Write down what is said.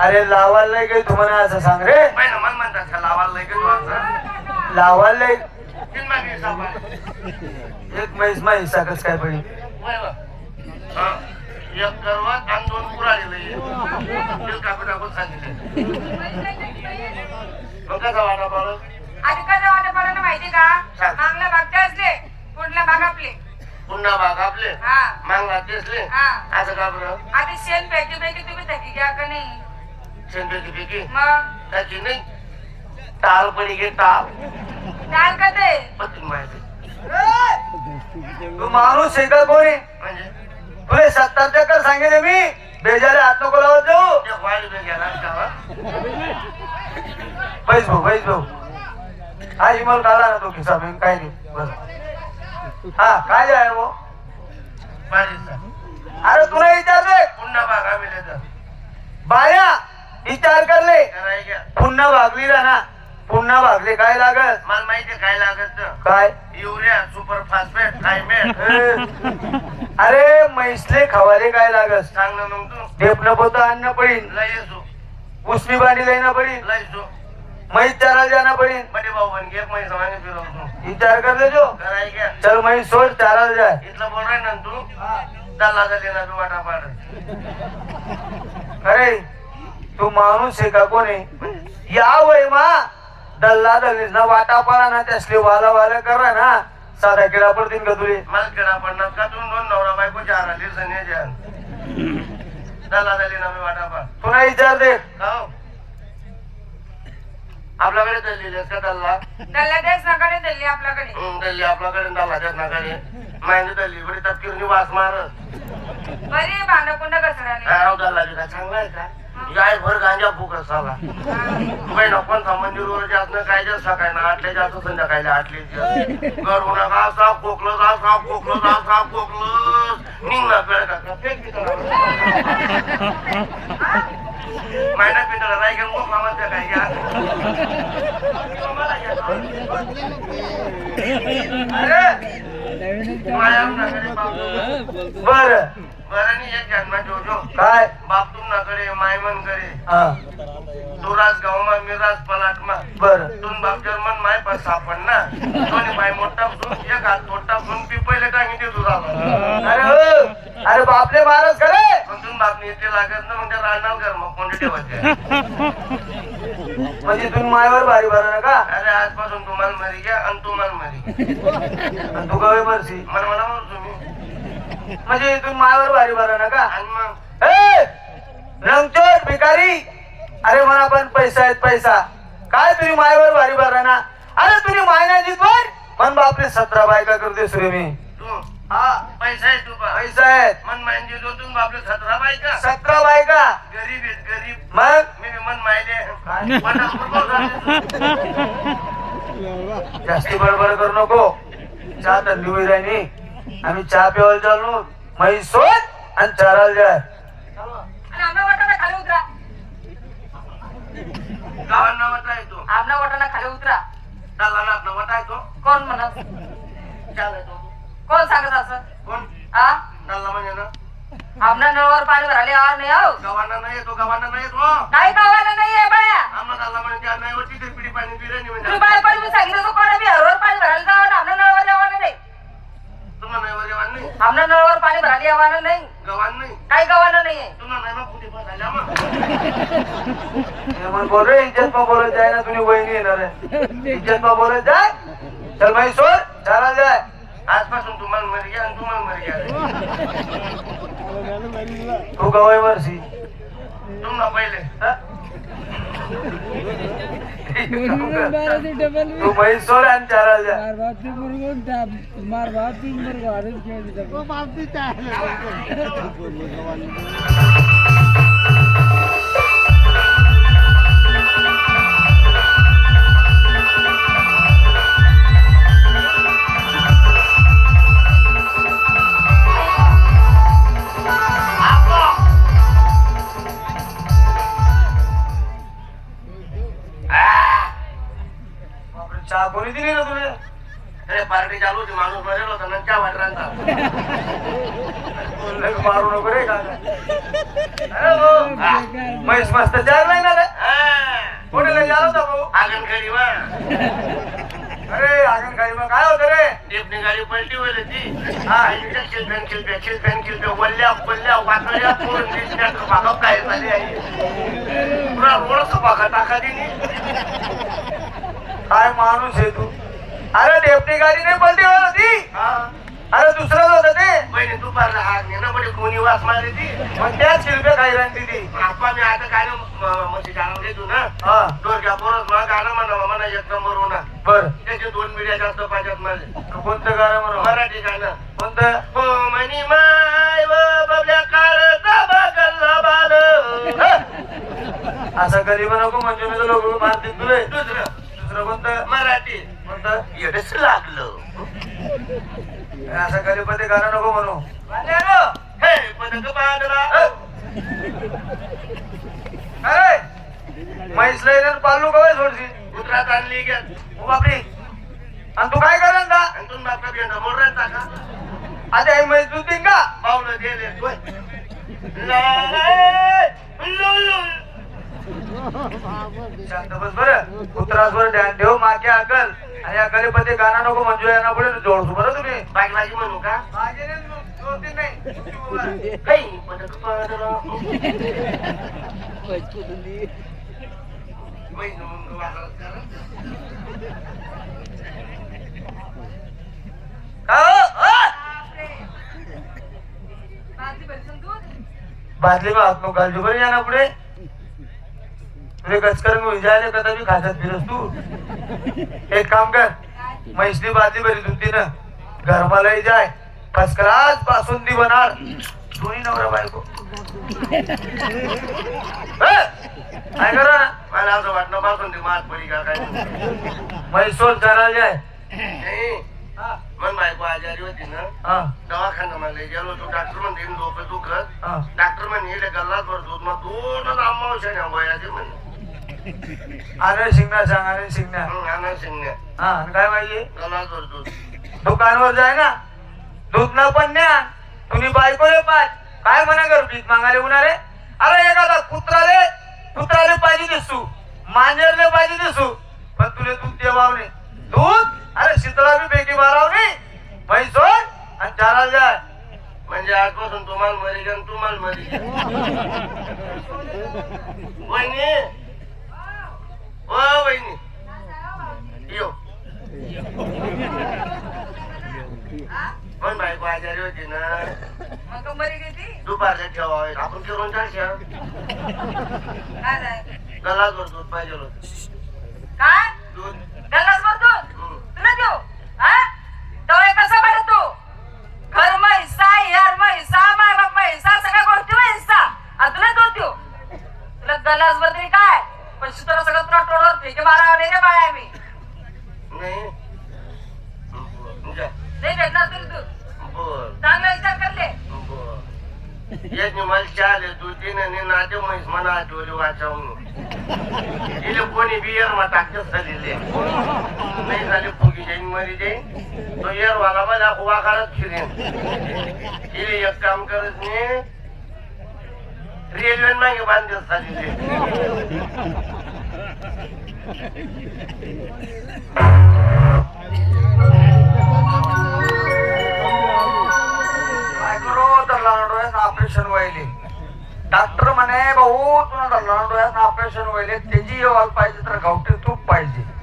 अरे लावायला नाही काही तुम्हाला असं सांग रे. मन म्हणतात का लावायला वाजता लावायला एक म्हैस मा हिस्सा कस काय पडी एक करवत आणि दोन पुराळी लई काकू टाकून सांगितले. मग कसा वाटा बरं आधी कसं वाटत पडलं माहिती का. मागला भागते असले पुढला भाग आपले. पुन्हा भाग आपले. मागला तेसले असं का बरं? आधी शेण पैकी पैकी तुम्ही थकी घ्या का नाही? शेणपैकी पैकी? मग? त्याची नाही. टाळ पडी घे टाळ काय का ते? पत्ती माहिती तू माणूस का कोणी? म्हणजे? तुले सत्तर चक्कर सांगेल मी. बेजारे हात नको लावत जाऊ. ते वाईट बी गेला का पैस भाऊ पैस भाऊ. हा इमल काढला ना तो खिसा काय नाही. बस हा काय आहे बारीचा अरे तुला विचारले पुन्हा भाग देतो बाया विचार करले पुन्हा भागली ना ना. पुन्हा भागले काय लागत मला माहिती काय लागत काय? युरिया सुपर फास्फेट थायमेट अरे म्हैसले खवाले काय लागत सांग ना मग तू. ढेपणं पोतं अन्न पडीन. लय येसू उसनी बांडी लईना पडीन. लय म्हैस चारायला जाना पडीन बडे भाऊ बन एक महिना मागे फिरवतो विचार कर ले जो चल म्हैस सोड चारायला जाय इथलं बोल रे ना तू दल्ला झाली ना तू वाटा पाड अरे तू माणूस आहे का कोणी? या वय मा. दल्ला दल्लीस ना वाटा पाडा ना त्यासले वाला वाला करा ना. साधा किडा पडतील का तुले? मला किडा पडणार का? तू दोन नवरा बायको चार आली सने जान दल्ला झाली ना मी वाटा पाड पुन्हा विचार दे. हो आपल्याकडे दल्ली का दल्ला दल्ला देश नकडे दिल्ली आपल्याकडे. दल्ली आपल्याकडे दल्ला त्यात नाकडे माहिती दल्ली बरी तपकिरणी वास मारत. बरी भांडं कुंड घसराले हा दल्ला का चांगला आहे का? गाय भर गांजा फुक असावा बाई नको मंदिरवर जास्त काय जास्त सकाळी ना आठले जास्त संध्याकाळी आठले करू नका का साफ खोकलं जा साफ खोकलं जा साफ खोकलं. निघणार वेळ का फेक महिना पिंटाला राय घेऊन मग मामा काय घ्या. अरे! माया बर बरं एक जन्मा जोजो काय बाप तुमनाकडे मायमन करे हा दुरास गावमा मिरास पलाटमा बर तुम बाप जर्मन माय पण सापड ना दोन्ही माय मोठा सुन एक हात मोठा फुन पिपले टांगी ते दुधाला अरे हो अरे बापले महाराज खरे मागणी तुम्ही लागत ना मग त्या राहणार कर मग कोणते ठेवायचे? म्हणजे तुम्ही मायावर भारी भरा ना का अरे आजपासून तुम्हाला मरी घ्या आणि तुम्हाला मरी आणि तू गावे मरशी मला मला तुम्ही. म्हणजे तुम्ही मायावर भारी भरा ना का आणि मग? ए! रंगचोट भिकारी! अरे मला पण पैसा आहेत पैसा. काय तुम्ही मायावर भारी भरा ना? अरे तुम्ही मायना जितवर पण बापरे सतरा बायका करते सुरे मी तू? हा. पैसा आहे तू बा पैसा आहेत मन माहिती जो तुम्ही बापले सतरा बायका सतरा बायका गरीब आहेत गरीब. मग? मी मन माहिले जास्ती बडबड करू नको. चहा थंडी होई राहिनी आम्ही चहा प्यावायला चाललो. म्हैस सोड आणि चारायला जाय. आणि आमना वाटाणा खाली उतरा. गावांना वटा येतो. आमना वाटाणा खाली उतरा. दलालात वटा येतो. कोण म्हणत चाल येतो कोण सांगत असं? कोण? हा म्हणजे ना? आमना नळावर पाणी भराले आवाज नाही हो गावांना नाही येतो गावांना नाही येतो काही गावाला नाहीये बाया आम्हाला दल्ला म्हणजे त्या नाही ते पिढी पाणी तुम्ही म्हणजे बाहेर पाणी मी सांगितलं तो कोणा बी हरवर पाणी भरायला जावं आमना नळावर यावानं नाही. तुम्हाला नाही वर जेवण नाही. आमना नळावर पाणी भरायला यावानं नाही. गव्हाण नाही. काही गावाला नाहीये तुम्हाला नाही मग कुठे बघायला मग हे बोल इज्जत मग बोलत जाय ना तुम्ही वहिनी येणार आहे. इज्जत मग बोलत जाय. चल म्हैस सोड चारायला जाय. आजपासून तुम्हाला मरी घ्या आणि तुम्हाला मरी घ्या तू गवय मरशी तुम्हाला पहिले हा? तू म्हैस सोड आणि चारायला जाय चहा कोणी दिली ना तुला अरे पार्टी चालू होती माणूस मरेल होता ना. त्या वाटरांचा मारू नको रे भाऊ म्हैस मस्त चार नाही ना रे? कोणी लय आला होता भाऊ? आगन खरी वा. अरे आगन काही मग काय होतं रे? टेपनी गाडी पलटी होईल ती. हा. खिलफॅन खिलफ्या खिलफॅन खिलफ्या वल्ल्या पल्ल्या पळून दिसल्या तर बाबा काय झाली आहे? पुरा रोड पाका टाका दिली काय माणूस आहे तू? अरे डेपटी गाडी नाही पलटी होत होती. हा. अरे दुसरंच होतं ते. बहिणी दुपारला हात नेणं कोणी वास मारली ती. मग त्याच शिल्पे काही राहते ती. आपा मी आता काय म्हणजे घेतो ना. डोरक्या गाणं म्हणा म्हणा एक नंबर होणार. बर. त्याचे दोन मिडिया जास्त पाहिजेत कोणतं गाणं म्हणू मराठी गाणं. कोणतं? हो म्हणी माय बबल्या बाल. असं गरीब नको म्हणजे मी लोक मारतील तुले. दुसरं. दुसरं कोणतं? मराठी. कोणतं? येडच लागलं. असं गरीब ते गाणं नको म्हणू. हे पदक बांधला. अरे म्हैस लई पालू कवाय सोडशी. उतरात आणली घ्या बापरी. आणि तू काय करेन का? आणि तुम्ही बापका बिंडा मोड राहता का? आता ही म्हैस दूध देईन का? पावलं गेले तोय. लाय, लुलु. शांत बस बरं कुत्रासवर ध्यान ठेव मागे अकल आणि या गणपती गाणं नको मंजू यांना पुढे जोडसू बरं तुम्ही बाई माझी म्हणू का नाही, यांना पुढे. तुझे गचकर में जायले कदा भी खातात फिरस तू? एक काम कर म्हैसनी बादली भरी दुधी ना घरमालाही जाय फर्स्ट क्लास बासुंदी बनार दोन्ही नवरा बायको? काय करा? मला असं वाटलं पासून ते मात पडी का काय म्हैसोर चरायला जाय. नाही हा, मग बायको आजारी होती ना दवाखाना मला गेलो तो डॉक्टर म्हणते डोकं दुखत. डॉक्टर म्हणे गल्लात भर दूध मग दोनच आंबावशाने वयाचे म्हणे अरे शिंगण्या सांग अरे शिंगण्या मग आणा शिंगण्या हा आणि काय दूध दुकानवर जाय ना. दूध न पण न्या. तुम्ही बायको रे पाच. काय म्हणा करू भीक मागायला उन्हाळे अरे एखादा कुत्राले कुत्राले पाहिजे दिसू. मांजरले पाहिजे दिसू. पण तुले दूध देवाव नाही. दूध? अरे शीतळा बी बेगी माराव नाही. म्हैसोर आणि चाराला जाय म्हणजे आजपासून तुम्हाला मरी तुम्हाला मरी ओ वहिनी. यो. पण बायको आजारी होती ना? दुपारच्या ठेवावे. आपण फिरून भर दूध पाहिजे. काय? दूध. गल्लास भर दूध. तुला देऊ? हा? डोळे कसा भर तू? घर म्हैसा यार म्हैसा माय बाप म्हैसा सगळ्या गोष्टी म्हैसा. आणि तुला दूध देऊ? तुला गल्लास भर तरी तुला तुला टोळवर फेके मारावं नाही रे बाळा मी. नाही. भेटणार दूध बर. चांगला विचार करले. एक मला चाले तू. तिने नाते म्हैस म्हणा आठवली वाचावून. तिले कोणी बियर मा टाकतेच झालेले नाही झाले फुगी जाईन मरी जाईन. तो येर वाला माझा उभा करत फिरेन. तिले एक काम करत नाही. रेल्वे मागे बांधत झालेले काय करू तर लहान डोळ्यात ऑपरेशन व्हायले डॉक्टर म्हणे भाऊ तुला लहान डोळ्यात ऑपरेशन व्हायले त्याची अहवाल पाहिजे तर गावठी तूप पाहिजे.